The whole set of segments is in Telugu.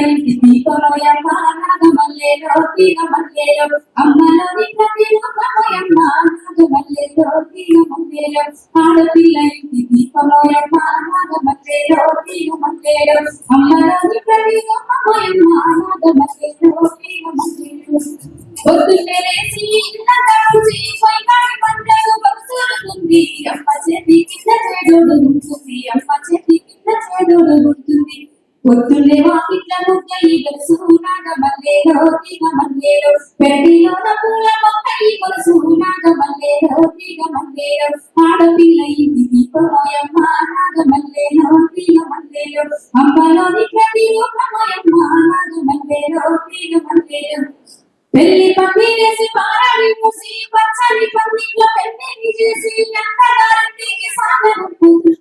ఇంటి దీపమయమ్మ నాగమల్లేలో తీగమల్లేలో అమ్మలోని ప్రతి రూపమయమ్మ నాగమల్లేలో తీగమల్లేలో ఆడపిల్ల దీపమయమ్మ నాగమల్లేలో తీగమల్లేలో అమ్మలోని ప్రతి రూపమయమ్మ నాగమల్లేలో తీగమల్లేలో పొద్దున్నే లేచి పంటలు అమ్మ చేతి కింద చేదోడు ఉంటుంది అమ్మ చేతి కింద చేదోడు ఉంటుంది పొద్దున్నే వాకిట్ల ముద్ద ఈగలుసు నాగమల్లేలో తీగ మల్లేలో పెరటిలో పూల మొక్క తీగ ఆడపిల్ల ఇంటి దీపమోయమ్మ తీగ అమ్మలోని ప్రతి రూపమోయమ్మ తీగ పెళ్ళి పారాడి మూసి పచ్చని పందిట్లో పెళ్ళి చేసి ఎంతగారంటికి సాగను కూతురికి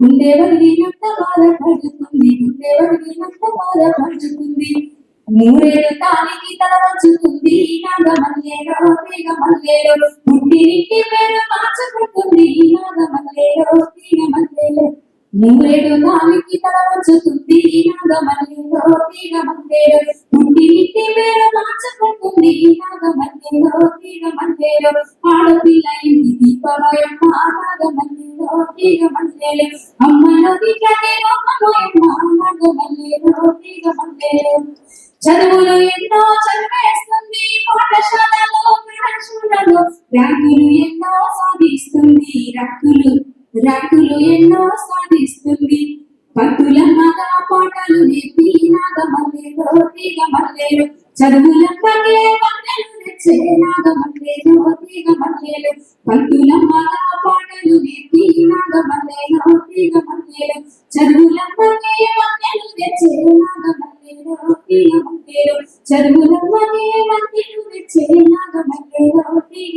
ఉండేవరికి బాధపడుతుంది ఉండేవరికి బాధపడుతుంది మూరేడు తానికి తల వంచుతుంది నాగమల్లేలో తీగ మల్లేలో పేరు మార్చుకుంటుంది నాగమల్లేలో తీగ మూరేడు తానికి తల వంచుతుంది నాగమల్లేలో తీగ మల్లేలో పేరు మార్చుకుంటుంది నాగమల్లేలో తీగ ఆడపిల్ల ఇంటి దీపమయమ్మ నాగమల్లేలో తీగ మల్లేలో అమ్మలో దిక్కనే లోకమయమ్మ నాగమల్లేలో తీగ చదువులు ఎన్నో చదివేస్తుంది పాఠశాలలో పాఠశాలలో ర్యాంకులు ఎన్నో సాధిస్తుంది రక్కులు రక్కులు ఎన్నో సాధిస్తుంది. పట్టుల మగ పాటలు నేర్పి నాగమల్లేలో తీగమల్లేరు చదువుల పగే మల్లెలు తెచ్చే నాగమల్లేలో తీగ మల్లేలు మగ నేర్పి నాగమల్లేలో తీగ మల్లేలు చదువుల పగే మల్లెలు తెచ్చే నాగమల్లేలో తీగ